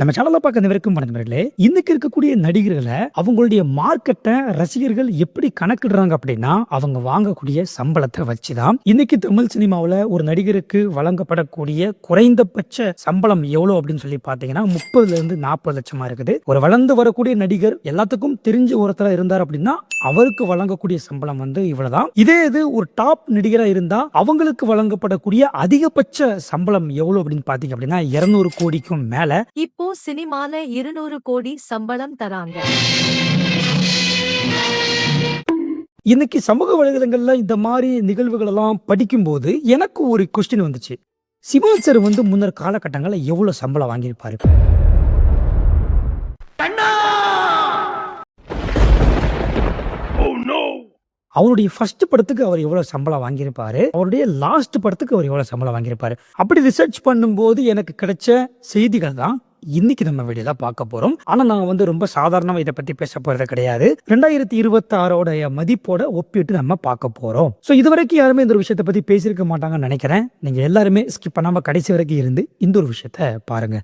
நம்ம சேனல்ல பார்க்க அனைவருக்கும் வணக்கங்களே இன்னைக்கு இருக்கக்கூடிய நடிகர்களை அவங்களுடைய மார்க்கெட்டை ரசிகர்கள் எப்படி கணக்கிடுறாங்க அப்படின்னா அவங்க வாங்கக்கூடிய சம்பளத்தை வச்சுதான். இன்னைக்கு தமிழ் சினிமாவில் ஒரு நடிகருக்கு வழங்கப்படக்கூடிய குறைந்தபட்ச சம்பளம் எவ்வளோ அப்படின்னு சொல்லி பார்த்தீங்கன்னா முப்பதுல இருந்து நாற்பது லட்சமா இருக்குது. ஒரு வளர்ந்து வரக்கூடிய நடிகர் எல்லாத்துக்கும் தெரிஞ்ச ஒருத்தரா இருந்தார் அப்படின்னா அவருக்கு வழங்கக்கூடிய சம்பளம் வந்து இவ்வளவுதான். இதே இது ஒரு டாப் நடிகராக இருந்தா அவங்களுக்கு வழங்கப்படக்கூடிய அதிகபட்ச சம்பளம் எவ்வளோ அப்படின்னு பார்த்தீங்க அப்படின்னா இருநூறு கோடிக்கும் மேல. இப்போ சினிமால இருநூறு கோடி சம்பளம் தராங்க. இன்னைக்கு சமூக வலைதளங்கள்ல இந்த மாதிரி நிகழ்வுகள் எல்லாம் படிக்கும்போது எனக்கு ஒரு கொஸ்டின் வந்துச்சு. சிவான் சார் வந்து முன்னர் காலகட்டங்களில் எவ்வளவு சம்பளம் வாங்கியிருப்பாரு? அவருடைய ஃபர்ஸ்ட் படத்துக்கு அவர் எவ்வளவு சம்பளம் வாங்கியிருப்பாரு? அவருடைய லாஸ்ட் படத்துக்கு அவர் எவ்வளவு சம்பளம் வாங்கியிருப்பாரு? அப்படி ரிசர்ச் பண்ணும்போது எனக்கு கிடைச்ச செய்திகள் தான் இன்னைக்கு நம்ம வீடியோல பார்க்க போறோம். ஆனா நான் வந்து ரொம்ப சாதாரணமா இதை பத்தி பேச போறது கிடையாது. ரெண்டாயிரத்தி இருபத்தி ஆறோடைய மதிப்போட ஒப்பிட்டு நம்ம பார்க்க போறோம். சோ இதுவரைக்கும் யாருமே இந்த ஒரு விஷயத்தை பத்தி பேசியிருக்க மாட்டாங்கன்னு நினைக்கிறேன். நீங்க எல்லாருமே ஸ்கிப் பண்ணாம கடைசி வரைக்கும் இருந்து இந்த ஒரு விஷயத்த பாருங்க.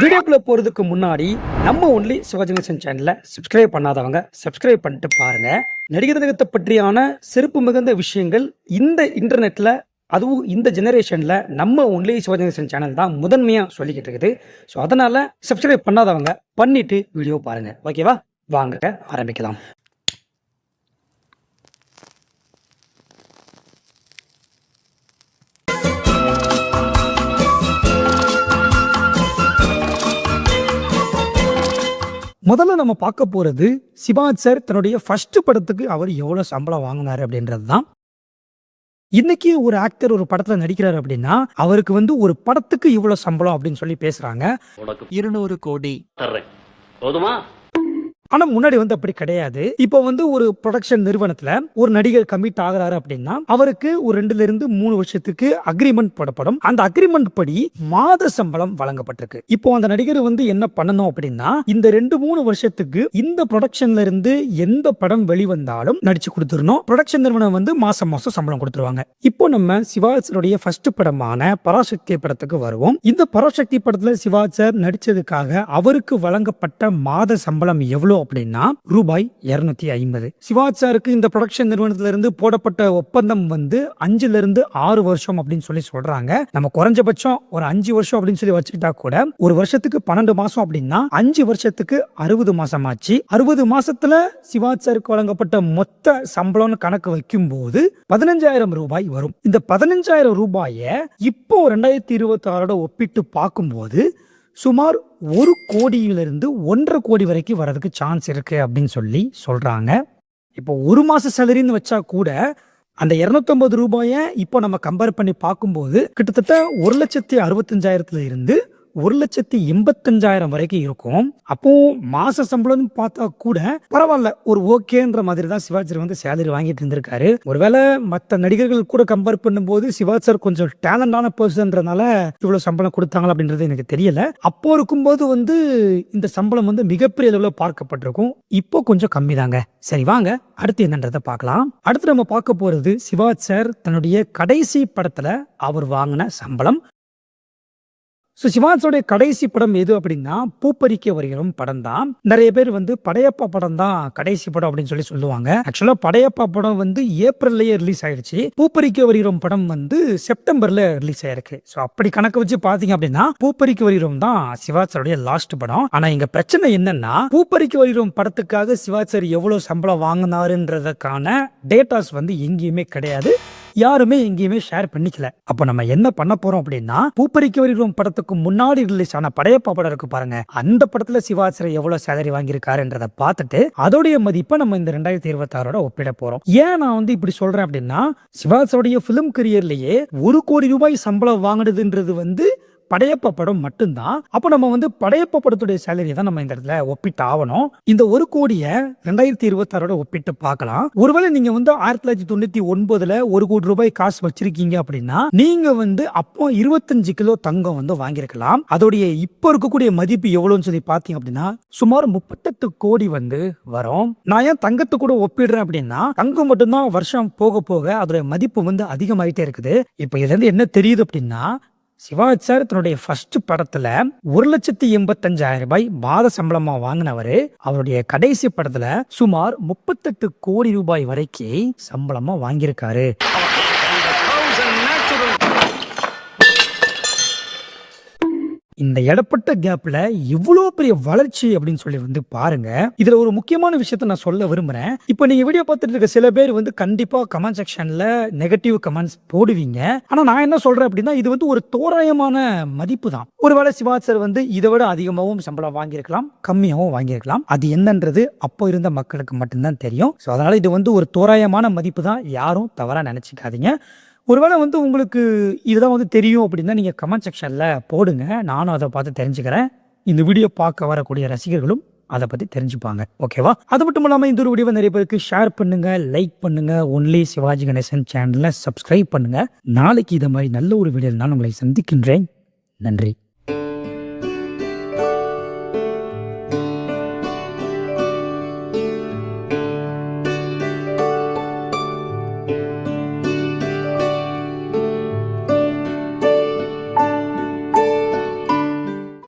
வீடியோக்குள்ள போறதுக்கு முன்னாடி நம்ம ஒன்லி சிவஜங்கசன் சேனலை சப்ஸ்கிரைப் பண்ணாதவங்க சப்ஸ்கிரைப் பண்ணிட்டு பாருங்க. நடிகர் திலகத்தை பற்றியான சிறப்பு மிகுந்த விஷயங்கள் இந்த இன்டர்நெட்ல அதுவும் இந்த ஜெனரேஷனில் நம்ம ஒன்லி சிவாஜிநேசன் சேனல் தான் முதன்மையாக சொல்லிக்கிட்டு இருக்குது. ஸோ அதனால் சப்ஸ்கிரைப் பண்ணாதவங்க பண்ணிவிட்டு வீடியோ பாருங்கள் ஓகேவா வாங்க ஆரம்பிக்கலாம். முதல்ல நம்ம பார்க்க போகிறது சிவாஜ் சார் தன்னுடைய ஃபஸ்ட்டு படத்துக்கு அவர் எவ்வளோ சம்பளம் வாங்கினாரு அப்படின்றது தான் இன்னைக்கு ஒரு ஆக்டர் ஒரு படத்துல நடிக்கிறாரு அப்படின்னா அவருக்கு வந்து ஒரு படத்துக்கு இவ்வளவு சம்பளம் அப்படின்னு சொல்லி பேசுறாங்க. இருநூறு கோடி. போதுமா? ஆனா முன்னாடி வந்து அப்படி கிடையாது. இப்போ வந்து ஒரு ப்ரொடக்ஷன் நிறுவனத்துல ஒரு நடிகர் கமிட் ஆகிறாரு அப்படின்னா அவருக்கு ஒரு ரெண்டுல இருந்து மூணு வருஷத்துக்கு அக்ரிமெண்ட் போடப்படும். அந்த அக்ரிமெண்ட் படி மாத சம்பளம் வழங்கப்பட்டிருக்கு. இப்போ அந்த நடிகர் வந்து என்ன பண்ணணும் அப்படின்னா இந்த ரெண்டு மூணு வருஷத்துக்கு இந்த ப்ரொடக்ஷன்ல இருந்து எந்த படம் வெளிவந்தாலும் நடிச்சு கொடுத்துடணும். ப்ரொடக்ஷன் நிறுவனம் வந்து மாசம் மாசம் சம்பளம் கொடுத்துருவாங்க. இப்போ நம்ம சிவாஜனுடைய ஃபர்ஸ்ட் படமான பராசக்தி படத்துக்கு வருவோம். இந்த பராசக்தி படத்துல சிவாசர் நடிச்சதுக்காக அவருக்கு வழங்கப்பட்ட மாத சம்பளம் எவ்வளவு அப்படின்னா ரூபாய் இருநூத்தி ஐம்பது. சிவாஜ் சாருக்கு இந்த ப்ரொடக்ஷன் நிறுவனத்துல இருந்து போடப்பட்ட ஒப்பந்தம் வந்து அஞ்சுல இருந்து ஆறு வருஷம் அப்படின்னு சொல்லி சொல்றாங்க. நம்ம குறைஞ்சபட்சம் ஒரு அஞ்சு வருஷம் அப்படின்னு சொல்லி வச்சுக்கிட்டா கூட ஒரு வருஷத்துக்கு பன்னெண்டு மாசம் அப்படின்னா அஞ்சு வருஷத்துக்கு அறுபது மாசம் ஆச்சு அறுபது மாசத்துல சிவாஜ் சாருக்கு வழங்கப்பட்ட மொத்த சம்பளம்னு கணக்கு வைக்கும்போது பதினஞ்சாயிரம் ரூபாய் வரும். இந்த பதினஞ்சாயிரம் ரூபாயை இப்போ ரெண்டாயிரத்தி இருபத்தி ஆறோட ஒப்பிட்டு பார்க்கும்போது சுமார் ஒரு கோடியிலிருந்து ஒன்றரை கோடி வரைக்கும் வரதுக்கு சான்ஸ் இருக்கு அப்படின்னு சொல்லி சொல்றாங்க. இப்போ ஒரு மாச சேலரின்னு வச்சா கூட அந்த இரநூத்தம்பது ரூபாயை இப்போ நம்ம கம்பேர் பண்ணி பார்க்கும்போது கிட்டத்தட்ட ஒரு லட்சத்தி அறுபத்தஞ்சாயிரத்துல இருந்து ஒரு லட்சத்தி எண்பத்தஞ்சாயிரம் வரைக்கும் இருக்கும். அப்போ மாச சம்பளம்னு பார்த்தா கூட பரவாயில்ல ஒரு ஓகேன்ற மாதிரி தான் சிவாஜி வந்து சேலரி வாங்கிட்டு இருந்திருக்காரு. ஒருவேளை மற்ற நடிகர்கள் கூட கம்பேர் பண்ணும்போது சிவாஜர் சார் கொஞ்சம் டேலண்டான பர்சன்றனால இவ்வளவு சம்பளம் கொடுத்தாங்களா அப்படின்றது எனக்கு தெரியல. அப்போ இருக்கும்போது வந்து இந்த சம்பளம் வந்து மிகப்பெரிய அளவில் பார்க்கப்பட்டிருக்கும். இப்போ கொஞ்சம் கம்மி தாங்க சரி வாங்க. அடுத்து என்னன்றதை பார்க்கலாம். அடுத்து நம்ம பார்க்க போறது சிவாஜ் சார் தன்னுடைய கடைசி படத்துல அவர் வாங்கின சம்பளம். ஸோ சிவாஜோடைய கடைசி படம் எது அப்படின்னா பூப்பறிக்க வருகிறோம் படம் தான் நிறைய பேர் வந்து படையப்பா படம் தான் கடைசி படம் அப்படின்னு சொல்லி சொல்லுவாங்க. ஆக்சுவலா படையப்பா படம் வந்து ஏப்ரல்லையே ரிலீஸ் ஆயிடுச்சு பூப்பறிக்க வருகிறோம் படம் வந்து செப்டம்பர்ல ரிலீஸ் ஆயிருக்கு. ஸோ அப்படி கணக்கு வச்சு பாத்தீங்க அப்படின்னா பூப்பறிக்க வருகிறோம் தான் சிவாஜோடைய லாஸ்ட் படம். ஆனா இங்க பிரச்சனை என்னன்னா பூப்பறிக்க வருகிறோம் படத்துக்காக சிவாஜ் எவ்வளோ எவ்வளவு சம்பளம் வாங்கினாருன்றதுக்கான டேட்டாஸ் வந்து எங்கேயுமே கிடையாது. யாருமே எங்கேயுமே ஷேர் பண்ணிக்கல. அப்ப நம்ம என்ன பண்ண போறோம் அப்படின்னா பூப்பறிக்க வருகிறோம் படத்துக்கு முன்னாடி ரிலீஸ் ஆன படையப்பா படம் இருக்கு பாருங்க. அந்த படத்துல சிவாசிரியர் எவ்வளவு சேலரி வாங்கியிருக்காருன்றதை பார்த்துட்டு அதோடைய மதிப்பை நம்ம இந்த ரெண்டாயிரத்தி இருபத்தி ஆறோட ஒப்பிட போறோம். ஏன் நான் வந்து இப்படி சொல்றேன் அப்படின்னா சிவாசோடைய பிலிம் கரியர்லயே ஒரு கோடி ரூபாய் சம்பளம் வாங்கினதுன்றது வந்து படையப்ப படம் மட்டும்தான். அப்போ நம்ம வந்து படையப்ப படத்துடைய சேலரி தான் நம்ம இந்த இடத்துல ஒப்பிட்டு ஆகணும் இந்த ஒரு கோடியை ரெண்டாயிரத்தி இருபத்தி ஆறோட ஒப்பிட்டு பார்க்கலாம். ஒருவேளை நீங்க வந்து ஆயிரத்தி தொள்ளாயிரத்தி தொண்ணூத்தி ஒன்பதுல ஒரு கோடி ரூபாய் காசு வச்சிருக்கீங்க அப்படின்னா நீங்க வந்து அப்போ இருபத்தஞ்சு கிலோ தங்கம் வந்து வாங்கியிருக்கலாம். அதோடைய இப்போ இருக்கக்கூடிய மதிப்பு எவ்வளவுன்னு சொல்லி பார்த்தீங்க அப்படின்னா சுமார் முப்பத்தெட்டு கோடி வந்து வரும். நான் ஏன் தங்கத்தை கூட ஒப்பிடுறேன் அப்படின்னா தங்கம் மட்டும்தான் வருஷம் போக போக அதோட மதிப்பு வந்து அதிகமாயிட்டே இருக்குது. இப்போ இதுல இருந்து என்ன தெரியுது அப்படின்னா சிவாஜி சார் தன்னுடைய ஃபர்ஸ்ட் படத்துல ஒரு லட்சத்தி எண்பத்தஞ்சாயிரம் ரூபாய் மாத சம்பளமா வாங்கினவரு. அவருடைய கடைசி படத்துல சுமார் முப்பத்தெட்டு கோடி ரூபாய் வரைக்கும் சம்பளமா வாங்கியிருக்காரு. இந்த இடப்பட்ட கேப்ல இவ்வளோ பெரிய வளர்ச்சி அப்படின்னு சொல்லி வந்து பாருங்க. இதுல ஒரு முக்கியமான விஷயத்த நான் சொல்ல விரும்புறேன். இப்போ நீங்க வீடியோ பார்த்துட்டு இருக்க சில பேர் வந்து கண்டிப்பா கமெண்ட் செக்ஷன்ல நெகட்டிவ் கமெண்ட்ஸ் போடுவீங்க. ஆனா நான் என்ன சொல்றேன் அப்படின்னா இது வந்து ஒரு தோராயமான மதிப்பு தான். ஒருவேளை சிவாஜ் சார் வந்து இதை விட அதிகமாகவும் சம்பளம் வாங்கியிருக்கலாம் கம்மியாகவும் வாங்கியிருக்கலாம். அது என்னன்றது அப்போ இருந்த மக்களுக்கு மட்டும்தான் தெரியும். ஸோ அதனால இது வந்து ஒரு தோராயமான மதிப்பு தான். யாரும் தவறா நினைச்சுக்காதீங்க. ஒருவேளை வந்து உங்களுக்கு இதுதான் வந்து தெரியும் அப்படின்னா நீங்கள் கமெண்ட் செக்ஷனில் போடுங்க. நானும் அதை பார்த்து தெரிஞ்சுக்கிறேன். இந்த வீடியோ பார்க்க வரக்கூடிய ரசிகர்களும் அதை பற்றி தெரிஞ்சுப்பாங்க. ஓகேவா அது மட்டும் இல்லாமல் இந்த ஒரு வீடியோவை நிறைய பேருக்கு ஷேர் பண்ணுங்க லைக் பண்ணுங்க. ஒன்லி சிவாஜி கணேசன் சேனலை சப்ஸ்கிரைப் பண்ணுங்க. நாளைக்கு இதை மாதிரி நல்ல ஒரு வீடியோ நான் உங்களை சந்திக்கின்றேன். நன்றி.